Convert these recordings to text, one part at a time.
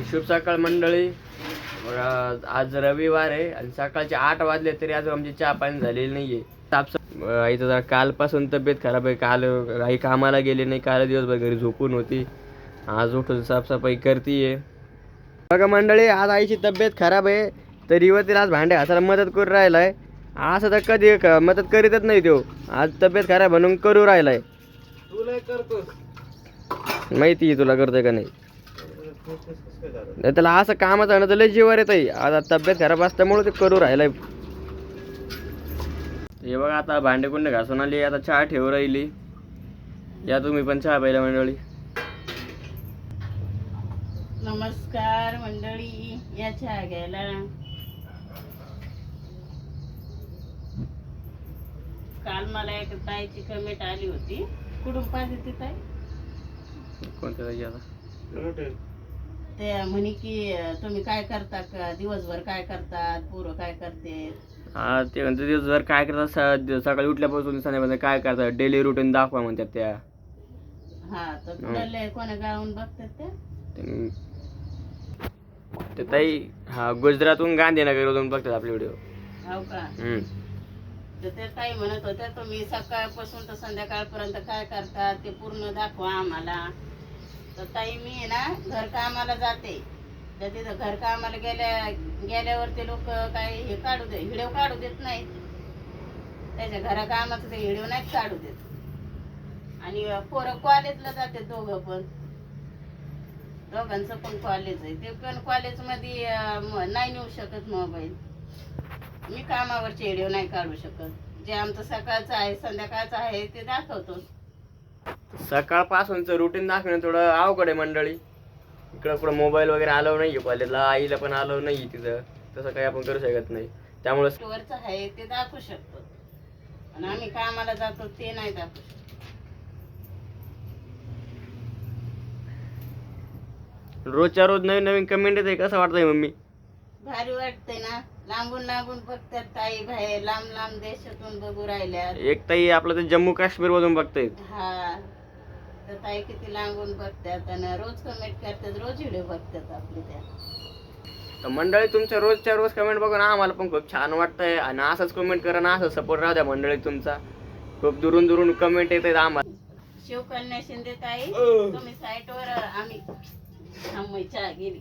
शुभ सकाळ मंडळी. आज रविवार आहे आणि सकाळचे आठ वाजले तरी आज आमची चहा पाणी झालेली नाहीये. साफ इथं जरा कालपासून तब्येत खराब आहे. काल आई कामाला गेली नाही. काल दिवसभर घरी झोपून होती. आज उठून साफसफाई करतीये. बघा मंडळी आज आईची तब्येत खराब आहे. तर युवतीला आज भांडे घासायला मदत करू राहिलाय. असं तर कधी मदत करीतच नाही तो. आज तब्येत खराब म्हणून करू राहिलाय. तुला करतोस. माहिती आहे तुला करतोय का नाही? नाही त्याला असं कामच आहे ना तर लय जीवार येत आहे आता तब्येत खराब असल्यामुळे ते करू राहिलाय. हे बघा आता भांडे कुंडे घासून आली आता चहा ठेवू राहिली. या तुम्ही पण चहा प्यायला मंडळी. नमस्कार मंडळी या चहा घ्यायला. काल मला एक ताईची कमेंट आली होती. कुठून पाहिजे ती ताई? कोणत्या जागी आता? ते म्हणे की तुम्ही काय करता का? दिवसभर काय करतात? पोरं काय करते हा ते म्हणते दिवसभर काय करतात स- सकाळी उठल्यापासून संध्यापर्यंत काय करतात डेली रुटीन दाखवा म्हणतात त्या. हा तर कुठले कोणा गावून बघतात ते ते- ताई हा गुजरातहून गांधीनगरमधून बघतात आपले व्हिडिओ हो का? तर ते ताई म्हणत होत्या तुम्ही सकाळपासून तर संध्याकाळपर्यंत काय करतात ते पूर्ण दाखवा आम्हाला. तर ताई मी आहे ना घरकामाला जाते. तर तिथं घरकामाला गेल्या गेल्यावर ते लोक काय हे काढू दे व्हिडिओ काढू देत नाहीत. त्याच्या घरकामाचं ते व्हिडिओ नाहीत काढू देत. आणि पोरं कॉलेजला जाते दोघं पण. दोघांचं पण कॉलेज आहे. ते पण कॉलेजमध्ये नाही नेऊ शकत मोबाईल मी कामावरचे व्हिडिओ नाही काढू शकत. जे आमचं सकाळचं आहे संध्याकाळचं आहे ते दाखवतो. सकाळपासूनचं रुटीन दाखवणं थोडं अवघड आहे मंडळी. इकडं कुठं मोबाईल वगैरे आलो नाही कॉलेजला आईला पण आलो नाही तिथं. तसं काही आपण करू शकत नाही. त्यामुळे वरचं आहे ते दाखवू शकतो. आणि आम्ही कामाला जातो ते नाही दाखवू शकत. रोजच्या रोज नवीन नवीन कमेंट येते कसं वाटतंय मम्मी? भारी वाटतंय ना. लांबून लांबून बघतात ताई बाहेर लांब लांब देशातून बघू राहिल्यात. एक ताई आपलं ते जम्मू काश्मीर मधून बघतायत. हा. ताई किती लांबून बघतात आणि रोज कमेंट करतात रोज व्हिडिओ बघतात आपले त्या. तर मंडळी तुमच्या रोजच्या रोज कमेंट बघून आम्हाला पण खूप छान वाटतंय आणि असंच कमेंट करा ना असं सपोर्ट राहू द्या मंडळी तुमचा. खूप दुरून दुरून कमेंट येत आहेत आम्हाला. शिवकन्या शिंदे ताई तुम्ही साईटवर आम्ही थांबय चहा गेली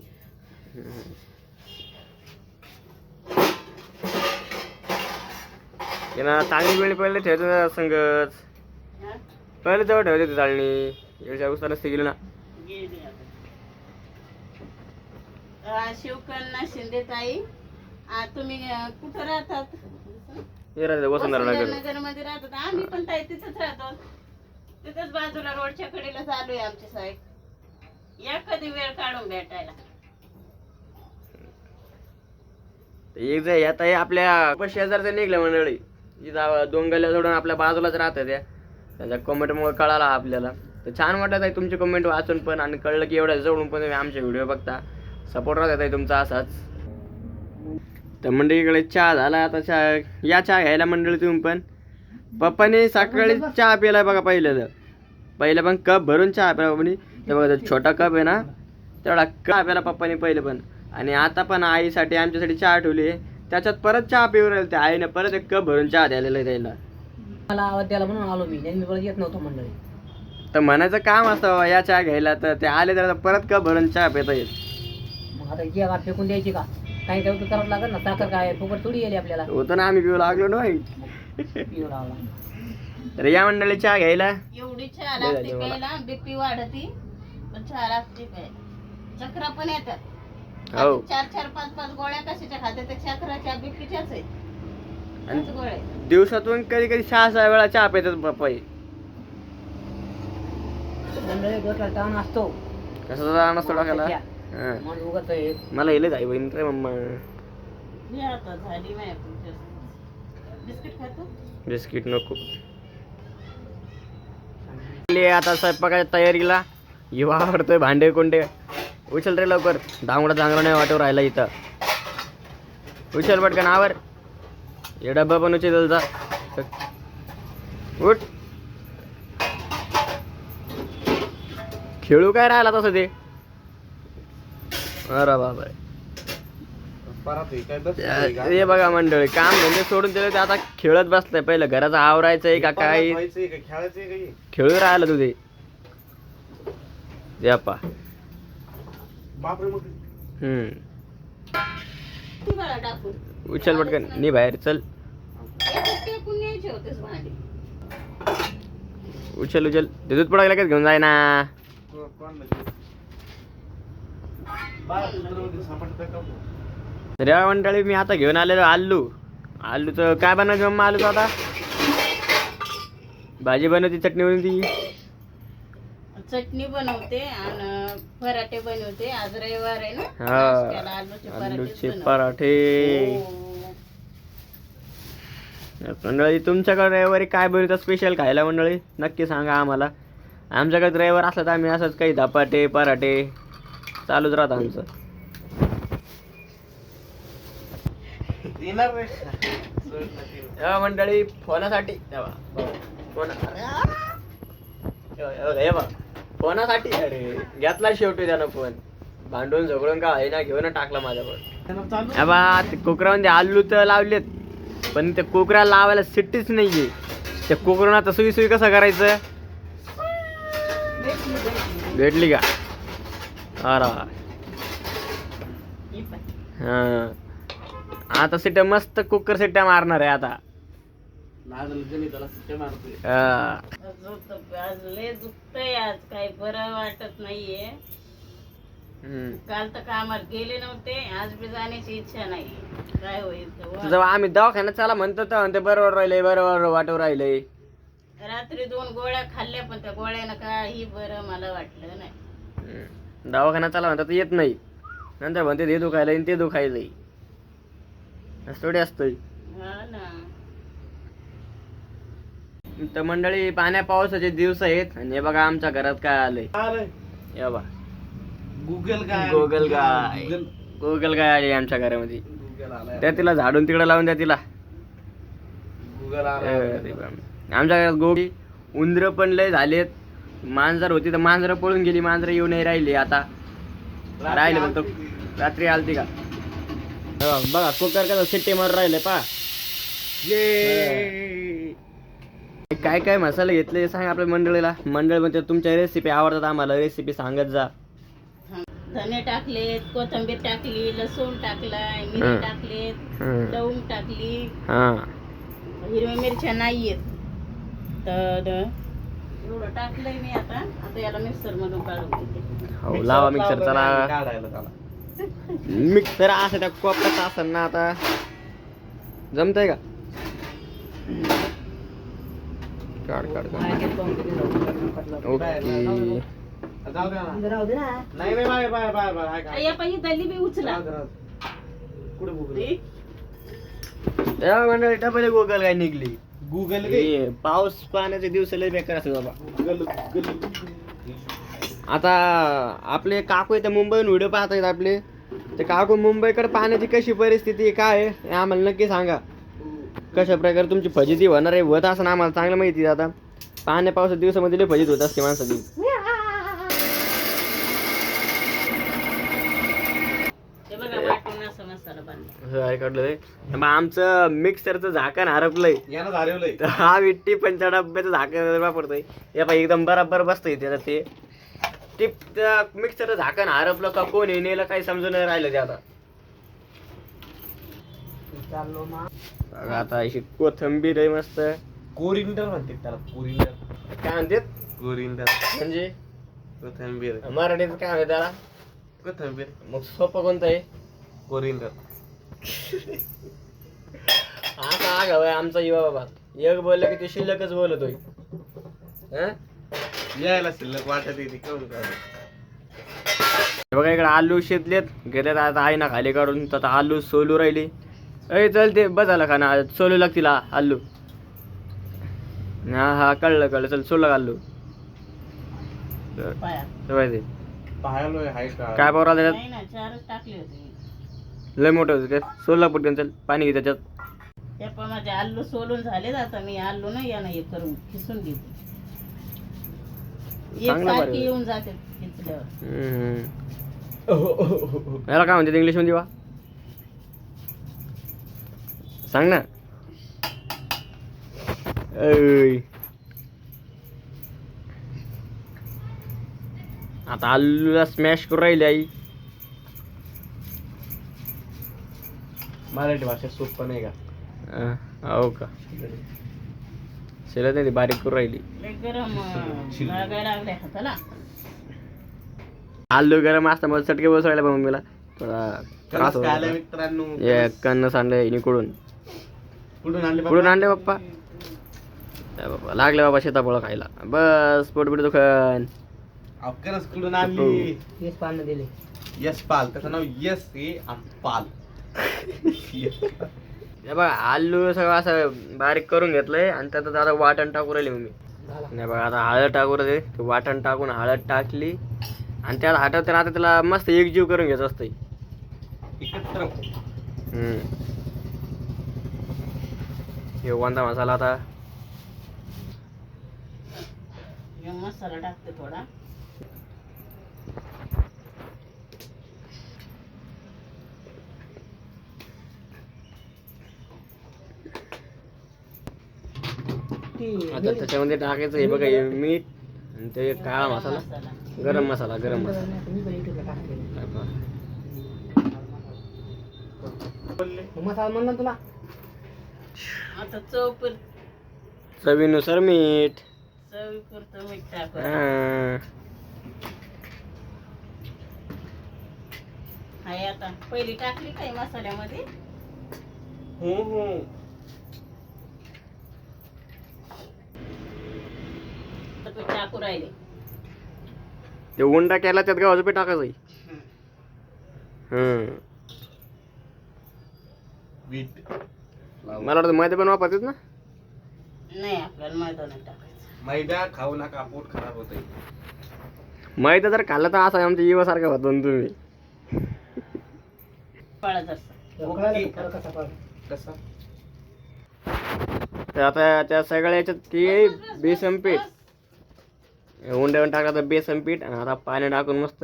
हे ना चांगली वेळ पहिले ठेवायचं संगत. हा? पहिले जवळ ठेवायची ती चालणी. उस्ता नसते गेली ना. शिवकन्या शिंदे ताई आ, तुम्ही कुठं राहतात? हे राहते वसुंधरा नगर. मध्ये राहतात. आम्ही पण ताई तिथंच राहतो. तिथंच बाजूला रोडच्या कडेला चालू आहे आमची साईड या कधी वेळ काढून भेटायला. एक जण आता हे आपल्या शेजारचं निघलं मंडळी. इथं दोन गल्ल्या सोडून आपल्या बाजूलाच राहतात त्या. त्याच्या कमेंटमुळे कळाला आपल्याला. तर छान वाटत आहे तुमचे कमेंट वाचून पण आणि कळलं की एवढ्या जवळून पण तुम्ही आमचे व्हिडिओ बघता. सपोर्ट राहत आहे तुमचा असाच. तर मंडळीकडे चहा झाला आता चहा या चहा घ्यायला मंडळी तुम्ही पण. पप्पाने सकाळी चहा पिलाय बघा पहिलं तर. पहिलं पण कप भरून चहा प्याला पप्पानी. तर बघा छोटा कप आहे ना तेवढा कप प्याला पप्पाने पहिलं पण. आणि आता पण आईसाठी आमच्यासाठी चहा ठेवली आहे. त्याच्यात परत चहा पिऊ राहील त्या आईने परत एक कप भरून चहा द्यायला त्याला मला आवाज द्यायला म्हणून आलो मी. मी परत येत नव्हतो मंडळी. तर म्हणायचं काम असतं बाबा या चहा घ्यायला तर ते आले तर परत कप भरून चहा पिता येईल. मग आता जी का फेकून द्यायची का? काही काही करावं लागेल ना साखर काय फुकट थोडी गेली आपल्याला. होतं ना आम्ही पिऊ लागलो ना बाई. पिऊ लागला. तर या मंडळी चहा घ्यायला. एवढी चहा लय लागते झाली मला. प्यायला बीपी वाढती पण चहा लागते प्यायला. चक्रा पण येतात. हो. चार चार पाच पाच गोळ्या कशाच्या त्या चक्राच्या बीपीच्याच आणि गोळ्या आहेत. दिवसातून कधी कधी सहा सहा वेळा चहा पितात पप्पा मंडळी डोक्याला ताण असतो कसा हा. मन उगत आहे? मला येले जाई बहीण रे मम्मा. आता झाली माय बिस्किट खातो बिस्किट नको. ले आता स्वयंपाकाच्या तयारीला. युवा आवडतोय भांडे कोंडे. उचल रे लवकर. डांगडा चांगला नाही वाटव राहिला इथं. उचल पटकन आवर. हे डब्बा पण उचल जा उठ. खेळू काय राहिला तसं ते? अरे बाबा परत हे बघा मंडळी काम म्हणजे सोडून दिलं ते आता खेळत बसलंय पहिलं घराचं आवरायचंय का काय? हे? खेळू राहिलं तुझे यापा हम्म. ती बाळा टाकून उचल पटकन. नी बाहेर चल. याच्यात टेकून न्यायचे होतेस भांडी. उचल उचल. ते दूध पडायला घेऊन जाय ना. तर या मंडळी मी आता घेऊन आलेलो आलू. आलूचं काय बनवायचं मम्मा आलूचं आता? भाजी बनवती चटणी बनवती? चटणी बनवते आणि पराठे बनवते. आज रविवार आहे ना हा. आलूचे. पराठे. हो. मंडळी तुमच्याकडे रविवारी काय बनवतं स्पेशल खायला मंडळी? नक्की सांगा आम्हाला. आमच्याकडे रविवार असलं तर आम्ही असंच काही धपाटे पराठे चालूच राहतं आमचं. तेव्हा मंडळी फोनासाठी तेव्हा फोन! हे. फोनासाठी अरे घेतला शेवटी त्यानं फोन भांडून झगडून का आहे ना घेऊन टाकला चालू हे बा ते कोकरामध्ये आलू तर लावलेत पण ते कोकरा लावायला सिट्टीच नाहीये त्या कोकरांना आता सुई सुई कसं करायचं भेटली, का? अरा ही. आता सिट्ट्या मस्त कुकर सिट्ट्या मारणार आहे आता. आज लय दुखतंय आज काही बरं वाटत नाहीये. हम्म. काल तर कामात गेले नव्हते आज बी जाण्याची इच्छा नाही. काय होईल ते वा. जेव्हा आम्ही दवाखान्यात चला म्हणतो तर ते बरोबर राहिले बरोबर वाटवर राहिले रात्री दोन गोळ्या खाल्ल्या पण त्या गोळ्यानं काही बरं मला वाटलं नाही. दवाखान्यात चला म्हणतात येत नाही. नंतर म्हणते हे दुखायला ते दुखायलंय. असं थोडी असतंय हा ना. तर मंडळी पाण्या पावसाचे दिवस आहेत आणि हे बघा आमच्या घरात काय आलंय. हे बघा गुगल काय गुगल काय? गुगल गुगल काय आली आमच्या घरामध्ये? गुगल आलाय. त्या तिला झाडून तिकडे लावून द्या तिला. गुगल आलाय. अरे. आमच्या घरात गोबी उंदर पण लय झालेत. मांजर होती तर मांजर पळून गेली मांजर येऊ नाही राहिली आता. राहिले फक्त रात्री आलती का? हे बघ, कुकर कसं सिट्टी मारून राहिले पा काय काय मसाले घेतले सांग आपल्या मंडळीला. मंडळ म्हणजे तुमच्या रेसिपी आवडतात आम्हाला. रेसिपी सांगत जा. धने टाकलेत कोथिंबीर टाकली लसूण टाकलाय हं. मिरी टाकलेत हं. लवंग टाकली. हा. हिरव्या मिरच्या नाहीयेत. तर एवढं टाकलंय मी आता. आता याला मिक्सर मधून काढून घेते. हो लावा मिक्सर चला. काढायला त्याला मिक्सर असं त्या कोपऱ्यात असेल ना आता. जमतंय का? काढ काढ काढ. बाहेर. ओके. जाऊ द्या ना. राहू दे ना. नाही नाही बाय बाय बाय बाय हाय का? या पाहिजे दल्ली बी उचला. राहू दे, राहू दे. कुठे गुगल? तेव्हा मंडळी डबल गुगल काय निघली? गुगल हे पाऊस पाण्याचे दिवस लय बेकार असतात बाबा. गुगल गुगल आता आपले काकू इथे मुंबईहून व्हिडिओ पाहत आहेत आपले. ते काकू मुंबईकडे पाण्याची कशी परिस्थिती आहे, काय आहे हे आम्हाला नक्की सांगा. कशा प्रकारे तुमची फजिती होणार आहे होत असं आम्हाला चांगलं माहिती आहे आता. पाण्या पावसाच्या दिवसामध्ये लय फजित होत असते माणसाची हे बघा वाटून असं मग आमचं मिक्सरचं झाकण हरपलंय. यानं तर हा विट्टी पंचा डब्याचं झाकण वापरतोय हे पाहिजे एकदम बराबर बसतंय त्याचं ते. ते त्या मिक्सरचं झाकण हरपलं का कोण हे नेलं काही समजून नाही राहिलं ते आता. बघा आता अशी कोथंबीर आहे मस्त. कोरिंडर म्हणते त्याला कोरिंडर. काय म्हणतात? कोरिंडर. म्हणजे? कोथंबीर. मराठीत काय म्हणतात त्याला? कोथंबीर. मग सोपं कोणतं आहे? कोरिंडर. असा आग हवाय आमचा युवा बाबा. एक बोललं की ते शिल्लकच बोलतोय. हं? यायला शिल्लक वाटत येते हे बघा इकडे आलू शेतलेत घेतात आता आहे ना खाली काढून. तर आता आलू सोलू राहिली. अय चल ते बस झालं का ना सोलू लागतील हा आलू. हा हा कळलं कळलं. चल सोलू लाग आलू. हाय का? काय पावर त्याच्यात नाही ना चारच टाकले होते. मी. लय मोठं होतं ते. सोलला पटकन चल पाणी घे त्याच्यात. पण माझे आलू सोलून झाले आता मी आलू ना यानं हे करून खिसून घेते. एक चांगलं बरं सारखी आहे. येऊन जाते खिचल्यावर. हम्म. याला काय म्हणतात इंग्लिशमध्ये वा सांग ना. ऐ. आता आलूला स्मॅश करून राहिली आई. मराठी भाषा सोपं नाही का? अं, हो का? शिलत नाही ती बारीक करून राहिली. गरम लागले हाताला. आलू गरम असता मला चटके बसवायला पण मम्मीला. थोडा त्रास होतो. मित्रांनो? कन्नस आणलं इकडून कुठून आणले कुठून आणले पप्पा बाबा लागले बाबा सीताफळ खायला. बस पोट बिट दुखन. कणस कुठून आणली. तेच पानं दिले. यस पाल. त्याचं नाव यस आणि पाल. हे बघा आलू सगळं असं बारीक करून घेतलंय आणि त्यात आता वाटण टाकू राहिली झाला. नाही बघा आता हळद टाकू राहिले. ते वाटण टाकून हळद टाकली आणि त्यात हटवत आता त्याला मस्त एकजीव करून घ्यायचं असतं. हे वांदा मसाला आता. मसाला टाकते थोडा. आता त्याच्यामध्ये टाकायचं हे बघा हे मीठ आणि ते काळा मसाला गरम मसाला गरम मसाला. काय मसाला म्हणला तुला? आता चव पर चवीनुसार मीठ. चवी पुरतं मीठ टाक हा. आता. पहिली टाकली काही मसाल्यामध्ये? हो हो. ते टाकू राहिले. ते उंडा केला त्यात गव्हाचं पीठ टाकायचं हम्म. वीट मला वाटतं मैदा पण वापरतात ना? नाही आपल्याला मैदा नाही टाकायचं. मैदा खाऊ नका पोट खराब होतंय. मैदा जर खाल्ला तर असं आमच्या इवासारखा होतो ना तुम्ही. असतं? कसा तर आता त्या सगळ्या याच्यात ते बेसन पीठ. उंड्यावर टाकला तर बेसन पीठ आणि आता पाणी टाकून मस्त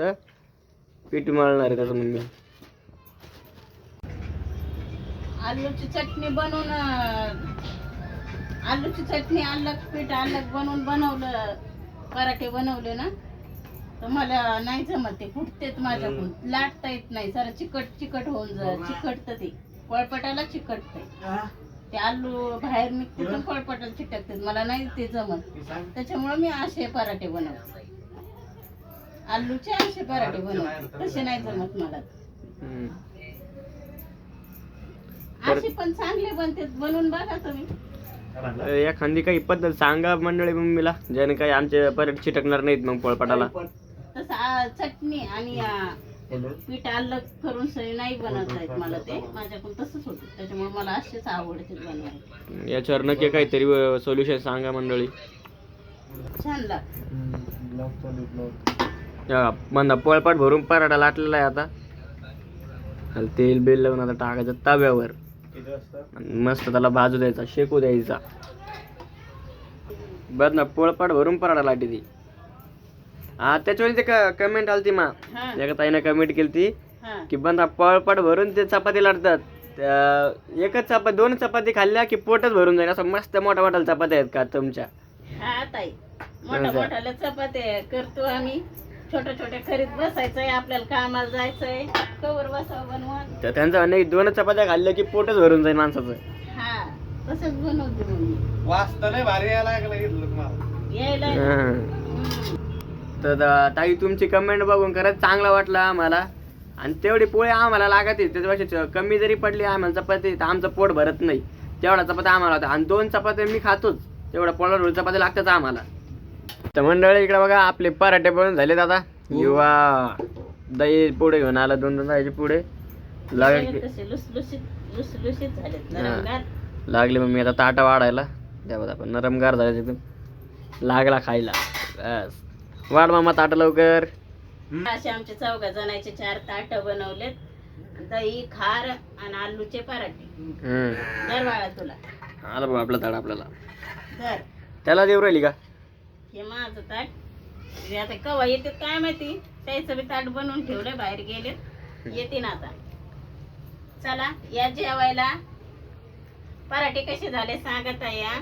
पीठ मळणार आहे त्याचं मग मी आलूची चटणी बनवून आलूची चटणी अलग पीठ अलग बनवून बनवलं पराठे बनवले ना? तर मला नाही जमत ते फुटतेत माझ्याकडून. लाटता येत नाही सारं चिकट चिकट होऊन जा चिकटत ते. पळपटाला चिकटतंय. ते आलू बाहेर निघते पण पळपटाला मला नाही ते जमत. त्याच्यामुळे मी असे पराठे बनवते. आलूचे असे पराठे बनवते. तसे नाही जमत मला. हम्म. असे पण चांगले बनतात बनवून बघा तुम्ही. एखादी काही पद्धत सांगा मंडळी मम्मीला ज्याने काही आमचे परत चिटकणार नाहीत मग पोळपाटाला तसं चटणी आणि पीठ अलग करून नाही बनवता येत मला ते. माझ्याकडून तसंच होतं. त्याच्यामुळे मला असेच आवडते बनवायला. याच्यावर नक्की काहीतरी सोल्युशन सांगा मंडळी. छान लागतं. मंदा पोळपाट भरून पराठा लाटलेला आहे आता. तेल बिल लावून आता टाकायचं तव्यावर. मस्त त्याला भाजू द्यायचा शेकू द्यायचा. बघ ना पोळपाट भरून पराठा लाटी ती. हा त्याच्यावर ते कमेंट आली ती मा. हा. एका ताईनं कमेंट केली ती हा. की बंदा पोळपाट भरून ते चपाती लाटतात. त्या एकच चपाती दोन चपाती खाल्ल्या की पोटच भरून जाईल. असं मस्त मोठ्या मोठ्या चपात्या आहेत का तुमच्या? हा ताई. मोठ्या मोठ्याला चपात्या करतो आम्ही. छोट्या छोट्या खरीत बसायचंय आपल्याला कामाला जायचंय. कवर बसावं बनवून. तर त्यांचं म्हणणं आहे की दोन चपात्या खाल्ल्या की पोटच भरून जाईल माणसाचं. हा तसंच बनवते मग भारी यायला लागलं घेतलं तुम्हाला. यायला हं. हम्म. तर ताई तुमची कमेंट बघून खरंच चांगला वाटला आम्हाला. आणि तेवढी पोळी आम्हाला लागत त्याच्यापेक्षा कमी जरी पडली आम्हाला चपाती तर आमचं पोट भरत नाही. तेवढा चपाती आम्हाला होता. आणि दोन चपात्या मी खातोच. तेवढा पोळा चपाती लागतात आम्हाला. तर मंडळी इकडे बघा आपले पराठे बनून झालेत आता. युवा दही पुढे घेऊन आला दोन दोन दह्याचे पुढे. लागले लागले मग मी आता ताटा वाढायला. त्यामध्ये आपण नरमगार झाले तिथून लागला खायला. बस. वाढ मामा ताटा लवकर. असे आमचे चौघा जणांचे चार ताट बनवलेत. दही खार आणि आलूचे पराठे. हम्म. दर बाळा तुला. आला बघ आपला ताट आपल्याला. त्याला देऊ राहिली का? हे माझं ताट. हे आता कवा येते काय माहिती? त्याचं बी ताट बनवून ठेवलं बाहेर गेले येतील आता. चला या जेवायला. पराठे कसे झाले सांगत आहे या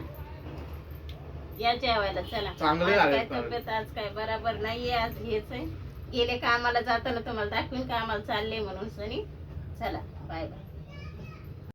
या जेवायला चला. चांगले आज काय. तब्येत आज काय बरोबर नाहीये आज हेच आहे गेले कामाला जाताना तुम्हाला दाखवीन कामाला चालले म्हणून सनी. चला बाय बाय